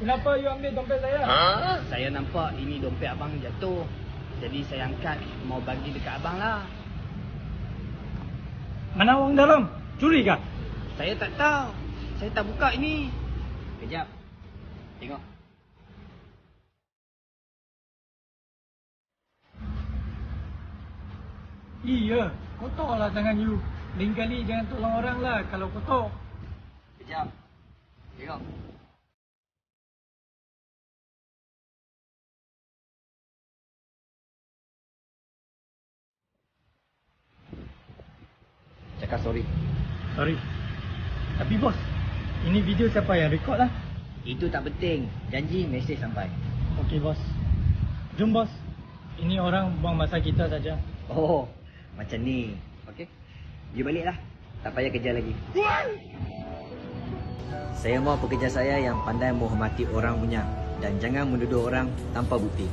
Kenapa you ambil dompet saya? Saya nampak ini dompet abang jatuh. Jadi saya angkat mau bagi dekat abang lah. Mana orang dalam? Curi kah? Saya tak tahu. Saya tak buka ini. Kejap. Tengok. Iya, kotor lah tangan you. Lain kali jangan tolong orang lah kalau kotor. Kejap. Tengok. Cakap sorry. Sorry. Tapi bos, ini video siapa yang record lah? Itu tak penting. Janji mesej sampai. Okey bos. Jom bos. Ini orang buang masa kita saja. Oh, macam ni. Okey. You baliklah. Tak payah kerja lagi. Saya mau pekerja saya yang pandai menghormati orang punya dan jangan menuduh orang tanpa bukti.